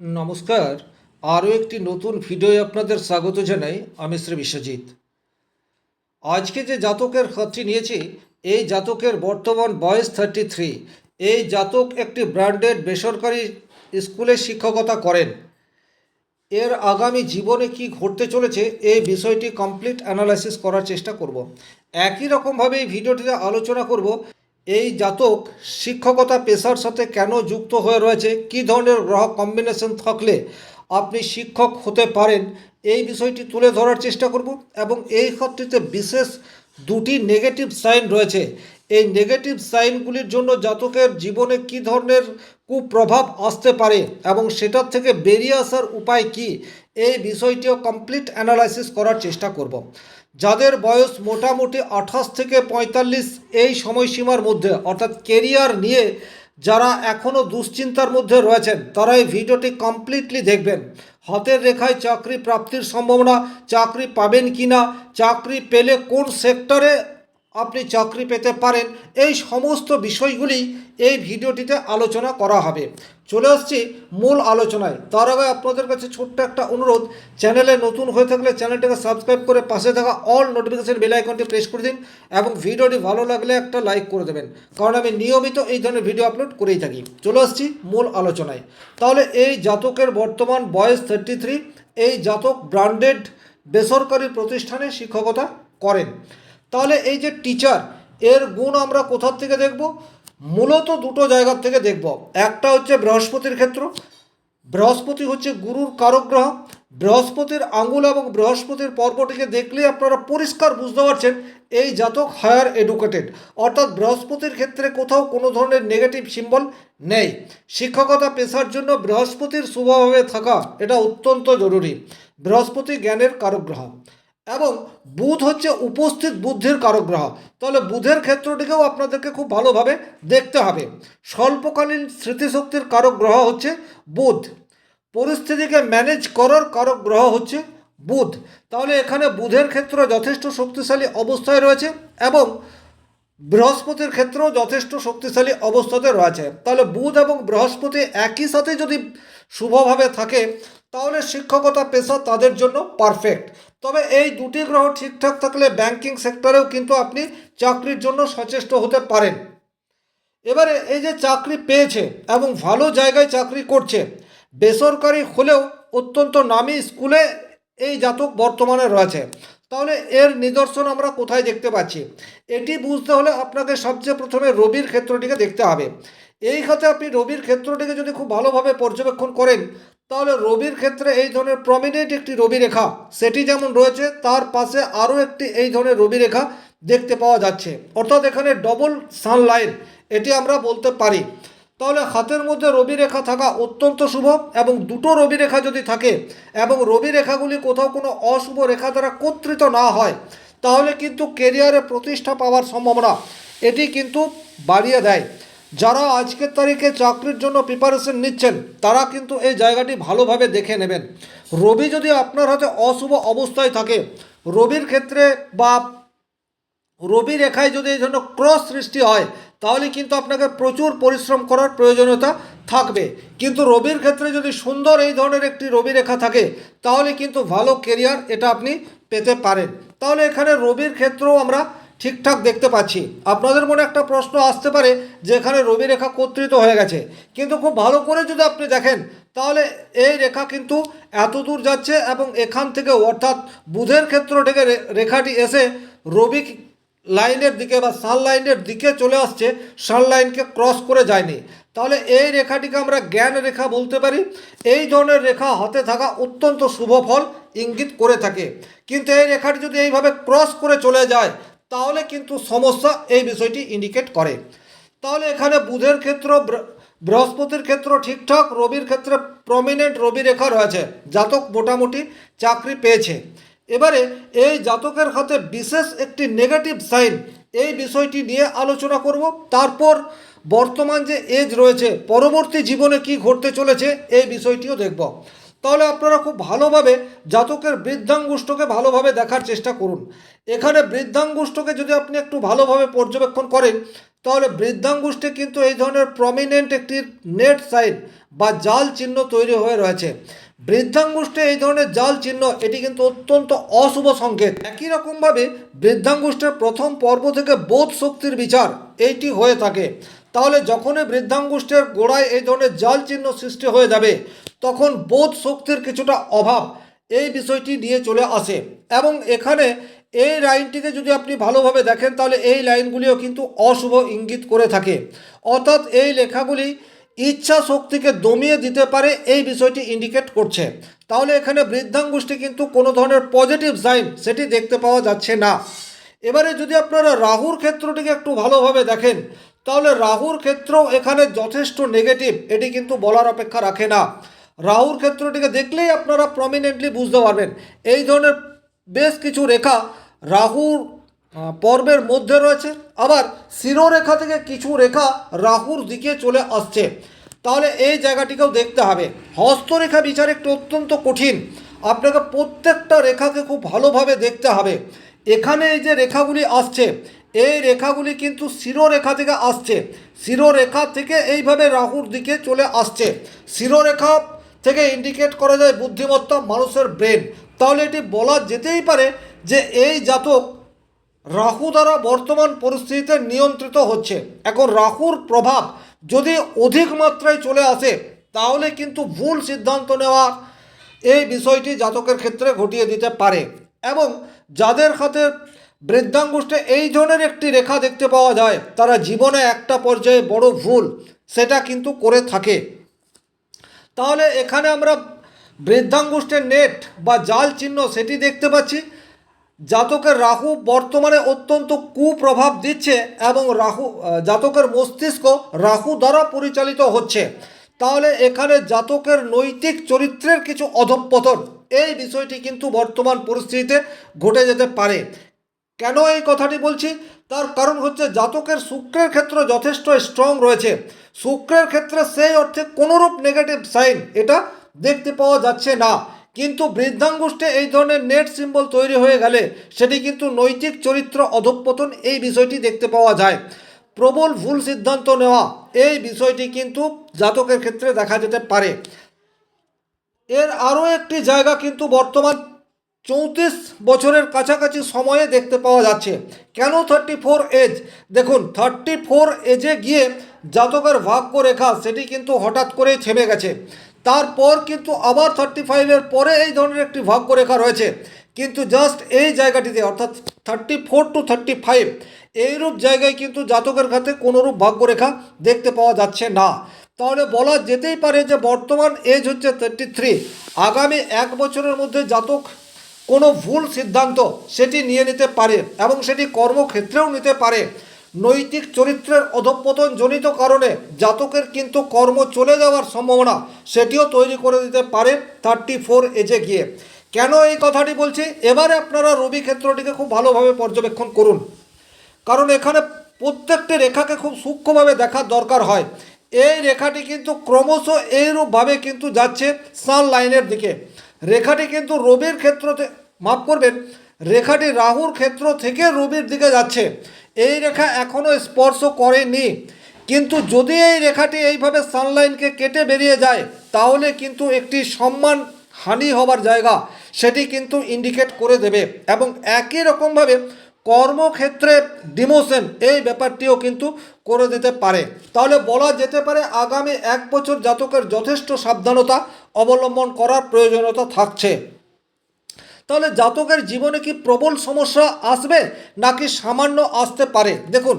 নমস্কার। আরও একটি নতুন ভিডিওয়ে আপনাদের স্বাগত জানাই আমি শ্রী বিশ্বজিৎ। আজকে যে জাতকের খাতটি নিয়েছি, এই জাতকের বর্তমান বয়স থার্টি থ্রি এই জাতক একটি ব্র্যান্ডেড বেসরকারি স্কুলে শিক্ষকতা করেন। এর আগামী জীবনে কি ঘটতে চলেছে, এই বিষয়টি কমপ্লিট অ্যানালাইসিস করার চেষ্টা করব। একই রকমভাবে এই ভিডিওটিতে আলোচনা করব এই জাতক শিক্ষকতা পেশার সাথে কেন যুক্ত হয়ে রয়েছে? কী ধরনের গ্রহ কম্বিনেশন থাকলে আপনি শিক্ষক হতে পারেন? এই বিষয়টি তুলে ধরার চেষ্টা করব এবং এই ক্ষেত্রটিতে বিশেষ দুটি নেগেটিভ সাইন রয়েছে। এই নেগেটিভ সাইনগুলির জন্য জাতকের জীবনে কী ধরনের কুপ্রভাব আসতে পারে এবং সেটার থেকে বেরিয়ে আসার উপায় কি? এই বিষয়টিও কমপ্লিট অ্যানালাইসিস করার চেষ্টা করব। যাদের বয়স মোটামুটি আঠাশ থেকে পঁয়তাল্লিশ এই সময়সীমার মধ্যে, অর্থাৎ কেরিয়ার নিয়ে যারা এখনও দুশ্চিন্তার মধ্যে রয়েছেন তারা এই ভিডিওটি কমপ্লিটলি দেখবেন। হাতের রেখায় চাকরি প্রাপ্তির সম্ভাবনা, চাকরি পাবেন কি না চাকরি পেলে কোন সেক্টরে আপনি চাকরি পেতে পারেন। এই সমস্ত বিষয়গুলি এই ভিডিওটিতে আলোচনা করা হবে। চলে আসছি মূল আলোচনায়। তার আগে আপনাদের কাছে ছোট্ট একটা অনুরোধ, চ্যানেলে নতুন হয়ে থাকলে চ্যানেলটাকে সাবস্ক্রাইব করে পাশে থাকা অল নোটিফিকেশান বেল আইকনটি প্রেস করে দিন এবং ভিডিওটি ভালো লাগলে একটা লাইক করে দেবেন। কারণ আমি নিয়মিত এই ধরনের ভিডিও আপলোড করেই থাকি। চলে আসছি মূল আলোচনায়। তাহলে এই জাতকের বর্তমান বয়স থার্টি থ্রি এই জাতক ব্র্যান্ডেড বেসরকারি প্রতিষ্ঠানে শিক্ষকতা করেন। তাহলে এই যে টিচার এর গুণ আমরা কোথার থেকে দেখব? মূলত দুটো জায়গার থেকে দেখব। একটা হচ্ছে বৃহস্পতির ক্ষেত্র। বৃহস্পতি হচ্ছে গুরুর কারক গ্রহ বৃহস্পতির আঙ্গুল এবং বৃহস্পতির পর্বটিকে দেখলে আপনারা পরিষ্কার বুঝতে পারছেন এই জাতক হায়ার এডুকেটেড অর্থাৎ বৃহস্পতির ক্ষেত্রে কোথাও কোনো ধরনের নেগেটিভ সিম্বল নেই। শিক্ষকতা পেশার জন্য বৃহস্পতির শুভভাবে থাকা, এটা অত্যন্ত জরুরি। বৃহস্পতি জ্ঞানের কারক গ্রহ এবং বুধ হচ্ছে উপস্থিত বুদ্ধির কারক গ্রহ তাহলে বুধের ক্ষেত্রটিকেও আপনাদেরকে খুব ভালোভাবে দেখতে হবে। স্বল্পকালীন স্মৃতিশক্তির কারক গ্রহ হচ্ছে বুধ। পরিস্থিতিকে ম্যানেজ করার কারক গ্রহ হচ্ছে বুধ। তাহলে এখানে বুধের ক্ষেত্র যথেষ্ট শক্তিশালী অবস্থায় রয়েছে এবং বৃহস্পতির ক্ষেত্রেও যথেষ্ট শক্তিশালী অবস্থাতে রয়েছে। তাহলে বুধ এবং বৃহস্পতি একই সাথে যদি শুভভাবে থাকে তাহলে শিক্ষকতা পেশা তাদের জন্য পারফেক্ট তবে এই দুটি গ্রহ ঠিকঠাক থাকলে ব্যাংকিং সেক্টরেও কিন্তু আপনি চাকরির জন্য সচেষ্ট হতে পারেন। এবারে এই যে চাকরি পেয়েছে এবং ভালো জায়গায় চাকরি করছে, বেসরকারি হলেও অত্যন্ত নামি স্কুলে এই জাতক বর্তমানে রয়েছে। তাহলে এর নিদর্শন আমরা কোথায় দেখতে পাচ্ছি? এটি বুঝতে হলে আপনাকে সবচেয়ে প্রথমে রবির ক্ষেত্রটিকে দেখতে হবে। এই খাতে আপনি রবির ক্ষেত্রটিকে যদি খুব ভালোভাবে পর্যবেক্ষণ করেন তাহলে রবির ক্ষেত্রে এই ধরনের প্রমিনেন্ট একটি রবি রেখা, সেটি যেমন রয়েছে, তার পাশে আরও একটি এই ধরনের রবি রেখা দেখতে পাওয়া যাচ্ছে। অর্থাৎ এখানে ডবল সানলাইন এটি আমরা বলতে পারি। তাহলে হাতের মধ্যে রবি রেখা থাকা অত্যন্ত শুভ এবং দুটো রবি রেখা যদি থাকে এবং রবি রেখাগুলি কোথাও কোনো অশুভ রেখা দ্বারা কর্তৃত না হয়, তাহলে কিন্তু কেরিয়ারে প্রতিষ্ঠা পাওয়ার সম্ভাবনা, এটি কিন্তু বাড়িয়ে দেয়। যারা আজকের তারিখে চাকরির জন্য প্রিপারেশন নিচ্ছেন, তারা কিন্তু এই জায়গাটি ভালোভাবে দেখে নেবেন। রবি যদি আপনার হাতে অশুভ অবস্থায় থাকে, রবির ক্ষেত্রে বা রবি রেখায় যদি এই জন্য ক্রস সৃষ্টি হয়, তাহলে কিন্তু আপনাকে প্রচুর পরিশ্রম করার প্রয়োজনীয়তা থাকবে। কিন্তু রবির ক্ষেত্রে যদি সুন্দর এই ধরনের একটি রবি রেখা থাকে, তাহলে কিন্তু ভালো কেরিয়ার এটা আপনি পেতে পারেন। তাহলে এখানে রবির ক্ষেত্রেও আমরা ঠিকঠাক দেখতে পাচ্ছি। আপনাদের মনে একটা প্রশ্ন আসতে পারে যে এখানে রবি রেখা কর্তৃত হয়ে গেছে। কিন্তু খুব ভালো করে যদি আপনি দেখেন, তাহলে এই রেখা কিন্তু এত দূর যাচ্ছে এবং এখান থেকে অর্থাৎ বুধের ক্ষেত্র থেকে রেখাটি এসে রবি লাইনের দিকে বা সান লাইনের দিকে চলে আসছে, সান লাইনকে ক্রস করে যায়নি। তাহলে এই রেখাটিকে আমরা জ্ঞান রেখা বলতে পারি। এই ধরনের রেখা হাতে থাকা অত্যন্ত শুভ ফল ইঙ্গিত করে থাকে। কিন্তু এই রেখাটি যদি এইভাবে ক্রস করে চলে যায় তাহলে কিন্তু সমস্যা এই বিষয়টি ইন্ডিকেট করে। তাহলে এখানে বুধের ক্ষেত্র বৃহস্পতির ক্ষেত্র ঠিকঠাক, রবির ক্ষেত্রে প্রমিনেন্ট রবি রেখা রয়েছে, জাতক মোটামুটি চাকরি পেয়েছে। এবারে এই জাতকের হাতে বিশেষ একটি নেগেটিভ সাইন এই বিষয়টি নিয়ে আলোচনা করব। তারপর বর্তমান যে এজ রয়েছে, পরবর্তী জীবনে কি ঘটতে চলেছে এই বিষয়টিও দেখব। তাহলে আপনারা খুব ভালোভাবে জাতকের বৃদ্ধাঙ্গুষ্ঠকে ভালোভাবে দেখার চেষ্টা করুন। এখানে বৃদ্ধাঙ্গুষ্ঠকে যদি আপনি একটু ভালোভাবে পর্যবেক্ষণ করেন, তাহলে বৃদ্ধাঙ্গুষ্ঠে কিন্তু এই ধরনের প্রমিনেন্ট একটি নেট সাইন বা জাল চিহ্ন তৈরি হয়ে রয়েছে। বৃদ্ধাঙ্গুষ্ঠে এই ধরনের জাল চিহ্ন, এটি কিন্তু অত্যন্ত অশুভ সংকেত। একই রকমভাবে বৃদ্ধাঙ্গুষ্ঠের প্রথম পর্ব থেকে বোধ শক্তির বিচার, এইটি হয়ে থাকে। তাহলে যখনই বৃদ্ধাঙ্গুষ্ঠের গোড়ায় এই ধরনের জাল চিহ্ন সৃষ্টি হয়ে যাবে, তখন বোধ শক্তির কিছুটা অভাব এই বিষয়টি নিয়ে চলে আসে। এবং এখানে এই লাইনটিকে যদি আপনি ভালোভাবে দেখেন, তাহলে এই লাইনগুলিও কিন্তু অশুভ ইঙ্গিত করে থাকে। অর্থাৎ এই লেখাগুলি ইচ্ছা শক্তিকে দমিয়ে দিতে পারে এই বিষয়টি ইন্ডিকেট করছে। তাহলে এখানে বৃদ্ধাঙ্গুষ্ঠী কিন্তু কোনো ধরনের পজিটিভ সাইন সেটি দেখতে পাওয়া যাচ্ছে না। এবারে যদি আপনারা রাহুর ক্ষেত্রটিকে একটু ভালোভাবে দেখেন তাহলে রাহুর ক্ষেত্রও এখানে যথেষ্ট নেগেটিভ এটি কিন্তু বলার অপেক্ষা রাখে না। রাহুর ক্ষেত্রটিকে দেখলেই আপনারা প্রমিনেন্টলি বুঝতে পারবেন। এই ধরনের বেশ কিছু রেখা রাহুর পর্বের মধ্যে রয়েছে। আবার শিরোরেখা থেকে কিছু রেখা রাহুর দিকে চলে আসছে। তাহলে এই জায়গাটিকেও দেখতে হবে। হস্তরেখা বিচার একটু অত্যন্ত কঠিন। আপনাকে প্রত্যেকটা রেখাকে খুব ভালোভাবে দেখতে হবে। এখানে এই যে রেখাগুলি আসছে এই রেখাগুলি কিন্তু শিরোরেখা থেকে আসছে। শিরোরেখা থেকে এইভাবে রাহুর দিকে চলে আসছে। শিরোরেখা থেকে ইন্ডিকেট করা যায় বুদ্ধিমত্তা, মানুষের ব্রেন তাহলে এটি বলা যেতেই পারে যে এই জাতক রাহু দ্বারা বর্তমান পরিস্থিতিতে নিয়ন্ত্রিত হচ্ছে। এখন রাহুর প্রভাব যদি অধিক মাত্রায় চলে আসে, তাহলে কিন্তু ভুল সিদ্ধান্ত নেওয়া এই বিষয়টি জাতকের ক্ষেত্রে ঘটিয়ে দিতে পারে। এবং যাদের হাতে বৃদ্ধাঙ্গুষ্ঠে এই ধরনের একটি রেখা দেখতে পাওয়া যায়। তারা জীবনে একটা পর্যায়ে বড় ভুল, সেটা কিন্তু করে থাকে। তাহলে এখানে আমরা বৃদ্ধাঙ্গুষ্ঠের নেট বা জাল চিহ্ন সেটি দেখতে পাচ্ছি। জাতকের রাহু বর্তমানে অত্যন্ত কুপ্রভাব দিচ্ছে এবং রাহু জাতকের মস্তিষ্ক রাহু দ্বারা পরিচালিত হচ্ছে। তাহলে এখানে জাতকের নৈতিক চরিত্রের কিছু অধঃপতন, এই বিষয়টি কিন্তু বর্তমান পরিস্থিতিতে ঘটে যেতে পারে। কেন এই কথাটি বলছি? তার কারণ হচ্ছে জাতকের শুক্রের ক্ষেত্র যথেষ্ট স্ট্রং রয়েছে। শুক্রের ক্ষেত্রে সেই অর্থে কোনোরূপ নেগেটিভ সাইন এটা দেখতে পাওয়া যাচ্ছে না। কিন্তু বৃদ্ধাঙ্গুষ্ঠে এই ধরনের নেট সিম্বল তৈরি হয়ে গেলে সেটি কিন্তু নৈতিক চরিত্র অধঃপতন এই বিষয়টি দেখতে পাওয়া যায়। প্রবল ভুল সিদ্ধান্ত নেওয়া এই বিষয়টি কিন্তু জাতকের ক্ষেত্রে দেখা যেতে পারে। এর আরও একটি জায়গা কিন্তু বর্তমান চৌত্রিশ বছরের কাছাকাছি সময়ে দেখতে পাওয়া যাচ্ছে। কেন থার্টি ফোর এজ দেখুন থার্টি ফোর এজে গিয়ে জাতকের ভাগ্য রেখা সেটি কিন্তু হঠাৎ করেই থেমে গেছে। তারপর কিন্তু আবার থার্টি ফাইভের পরে এই ধরনের একটি ভাগ্য রেখা রয়েছে। কিন্তু জাস্ট এই জায়গাটিতে, অর্থাৎ thirty four to thirty five এইরূপ জায়গায় কিন্তু জাতকের খাতে কোনোরূপ ভাগ্যরেখা দেখতে পাওয়া যাচ্ছে না। তাহলে বলা যেতেই পারে যে বর্তমান এজ হচ্ছে থার্টি থ্রি আগামী এক বছরের মধ্যে জাতক কোনো ভুল সিদ্ধান্ত সেটি নিয়ে নিতে পারে এবং সেটি কর্মক্ষেত্রেও নিতে পারে। নৈতিক চরিত্রের অধঃপতন জনিত কারণে জাতকের কিন্তু কর্ম চলে যাওয়ার সম্ভাবনা সেটিও তৈরি করে দিতে পারে থার্টি ফোর এজে গিয়ে। কেন এই কথাটি বলছি? এবারে আপনারা রবি ক্ষেত্রটিকে খুব ভালোভাবে পর্যবেক্ষণ করুন। কারণ এখানে প্রত্যেকটি রেখাকে খুব সূক্ষ্মভাবে দেখার দরকার হয়। এই রেখাটি কিন্তু ক্রমশ এইরূপভাবে কিন্তু যাচ্ছে সান লাইনের দিকে। রেখাটি কিন্তু রবির ক্ষেত্র থে- মাফ করবেন, রেখাটি রাহুর ক্ষেত্র থেকে রবির দিকে যাচ্ছে। এই রেখা এখনও স্পর্শ করেনি। কিন্তু যদি এই রেখাটি এইভাবে সানলাইনকে কেটে বেরিয়ে যায়, তাহলে কিন্তু একটি সম্মান হানি হবার জায়গা সেটি কিন্তু ইন্ডিকেট করে দেবে এবং একই রকমভাবে কর্মক্ষেত্রে ডিমোশন এই ব্যাপারটিও কিন্তু করে দিতে পারে। তাহলে বলা যেতে পারে আগামী এক বছর জাতকের যথেষ্ট সাবধানতা অবলম্বন করার প্রয়োজনীয়তা থাকছে। তাহলে জাতকের জীবনে কি প্রবল সমস্যা আসবে নাকি সামান্য আসতে পারে? দেখুন,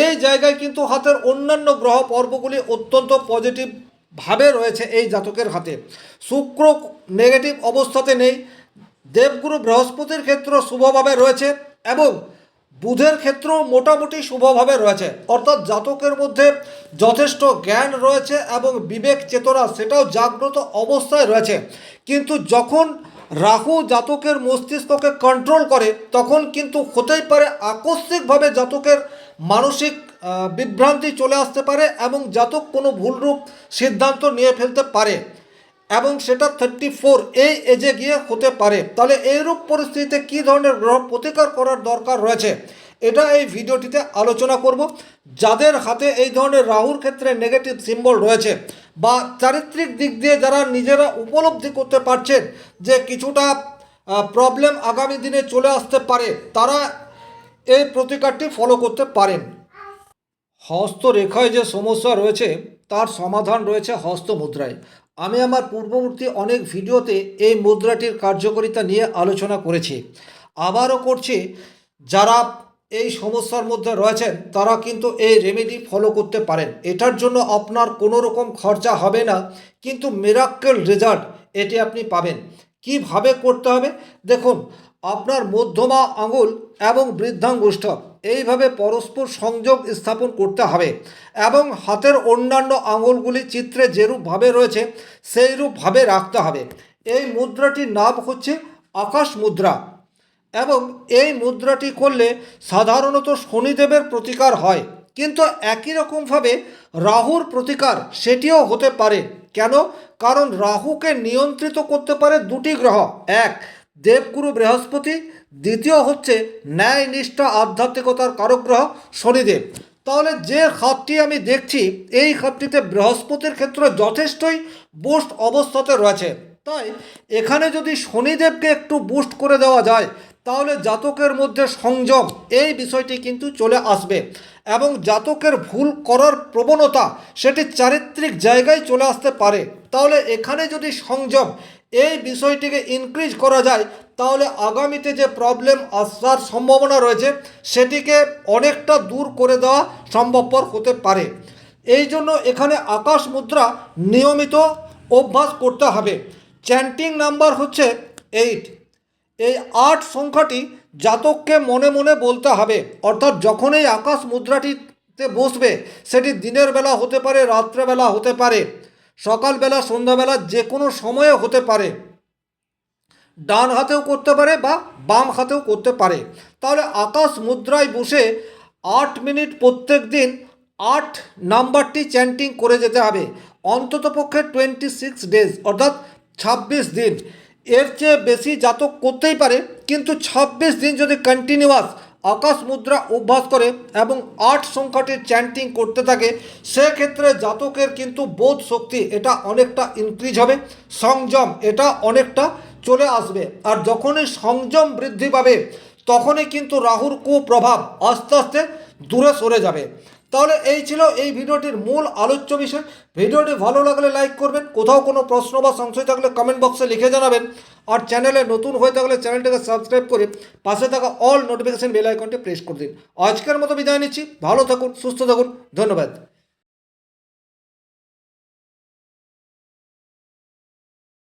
এই জায়গায় কিন্তু হাতের অন্যান্য গ্রহ পর্বগুলি অত্যন্ত পজিটিভ ভাবে রয়েছে এই জাতকের হাতে। শুক্র নেগেটিভ অবস্থাতে নেই, দেবগুরু বৃহস্পতির ক্ষেত্র শুভভাবে রয়েছে এবং বুধের ক্ষেত্র মোটামুটি শুভভাবে রয়েছে। অর্থাৎ জাতকের মধ্যে যথেষ্ট জ্ঞান রয়েছে এবং বিবেক চেতনা সেটাও জাগ্রত অবস্থায় রয়েছে। কিন্তু যখন রাহু জাতকের মস্তিষ্ককে কন্ট্রোল করে, তখন কিন্তু হতেই পারে আকস্মিকভাবে জাতকের মানসিক বিভ্রান্তি চলে আসতে পারে এবং জাতক কোনো ভুলরূপ সিদ্ধান্ত নিয়ে ফেলতে পারে এবং সেটা থার্টি ফোর এই এজে গিয়ে হতে পারে। তাহলে এইরূপ পরিস্থিতিতে কী ধরনের গ্রহ প্রতিকার করার দরকার রয়েছে? এটা এই ভিডিওটিতে আলোচনা করব। যাদের হাতে এই ধরনের রাহুর ক্ষেত্রে নেগেটিভ সিম্বল রয়েছে বা চারিত্রিক দিক দিয়ে যারা নিজেরা উপলব্ধি করতে পারছেন যে কিছুটা প্রবলেম আগামী দিনে চলে আসতে পারে, তারা এই প্রতিকারটি ফলো করতে পারেন। হস্তরেখায় যে সমস্যা রয়েছে, তার সমাধান রয়েছে হস্ত মুদ্রায় আমি আমার পূর্ববর্তী অনেক ভিডিওতে এই মুদ্রাটির কার্যকারিতা নিয়ে আলোচনা করেছি। আবারও করছি, যারা এই সমস্যার মধ্যে রয়েছেন, তারা কিন্তু এই রেমেডি ফলো করতে পারেন। এটার জন্য আপনার কোনো রকম খরচা হবে না, কিন্তু মেরাক্কেল রেজাল্ট এটি আপনি পাবেন। কীভাবে করতে হবে? দেখুন, আপনার মধ্যমা আঙুল এবং বৃদ্ধাঙ্গুষ্ঠ, এইভাবে পরস্পর সংযোগ স্থাপন করতে হবে এবং হাতের অন্যান্য আঙুলগুলি চিত্রে যেরূপভাবে রয়েছে সেই রূপভাবে রাখতে হবে। এই মুদ্রাটির নাম হচ্ছে আকাশ মুদ্রা। এবং এই মুদ্রাটি করলে সাধারণত শনিদেবের প্রতিকার হয়। কিন্তু একই রকমভাবে রাহুর প্রতিকার সেটিও হতে পারে। কেন? কারণ রাহুকে নিয়ন্ত্রিত করতে পারে দুটি গ্রহ। এক, দেবগুরু বৃহস্পতি। দ্বিতীয় হচ্ছে ন্যায় নিষ্ঠা আধ্যাত্মিকতার কারক গ্রহ শনিদেব। তাহলে যে খাতটি আমি দেখছি, এই খাতটিতে বৃহস্পতির ক্ষেত্রে যথেষ্টই বুস্ট অবস্থাতে রয়েছে। তাই এখানে যদি শনিদেবকে একটু বুস্ট করে দেওয়া যায় তাহলে জাতকের মধ্যে সংযম, এই বিষয়টি কিন্তু চলে আসবে। এবং জাতকের ভুল করার প্রবণতা সেটি চারিত্রিক জায়গায় চলে আসতে পারে। তাহলে এখানে যদি সংযম, এই বিষয়টিকে ইনক্রিজ করা যায়, তাহলে আগামীতে যে প্রবলেম আসার সম্ভাবনা রয়েছে, সেটিকে অনেকটা দূর করে দেওয়া সম্ভবপর হতে পারে। এই জন্য এখানে আকাশ মুদ্রা নিয়মিত অভ্যাস করতে হবে। চ্যান্টিং নাম্বার হচ্ছে এইট এই আট সংখ্যাটি জাতককে মনে মনে বলতে হবে। অর্থাৎ যখন এই আকাশ মুদ্রাটিতে বসবে, সেটি দিনের বেলা হতে পারে রাত্রেবেলা হতে পারে সকালবেলা সন্ধ্যাবেলা যে কোনো সময়ে হতে পারে। ডান হাতেও করতে পারে বা বাম হাতেও করতে পারে। তাহলে আকাশ মুদ্রায় বসে আট মিনিট প্রত্যেক দিন আট নাম্বারটি চ্যান্টিং করে যেতে হবে। অন্ততপক্ষে টোয়েন্টি সিক্স ডেজ অর্থাৎ ছাব্বিশ দিন। এর চেয়ে বেশি জাতক করতেই পারে, কিন্তু ছাব্বিশ দিন যদি কন্টিনিউয়াস আকাশ মুদ্রা অভ্যাস করে এবং আট সংখ্যাটির চ্যান্টিং করতে থাকে, সেক্ষেত্রে জাতকের কিন্তু বোধ শক্তি এটা অনেকটা ইনক্রিজ হবে, সংযম এটা অনেকটা চলে আসবে। আর যখনই সংযম বৃদ্ধি পাবে, তখনই কিন্তু রাহুর কুপ্রভাব আস্তে আস্তে দূরে সরে যাবে। তাহলে এই ছিল এই ভিডিওটির মূল আলোচ্য বিষয়। ভিডিওটি ভালো লাগলে লাইক করবেন, কোথাও কোনো প্রশ্ন বা সংশয় থাকলে কমেন্ট বক্সে লিখে জানাবেন। আর চ্যানেলে নতুন হয়ে থাকলে চ্যানেলটাকে সাবস্ক্রাইব করে পাশে থাকা অল নোটিফিকেশান বেল আইকনটি প্রেস করে দিন। আজকের মতো বিদায় নিচ্ছি। ভালো থাকুন, সুস্থ থাকুন, ধন্যবাদ।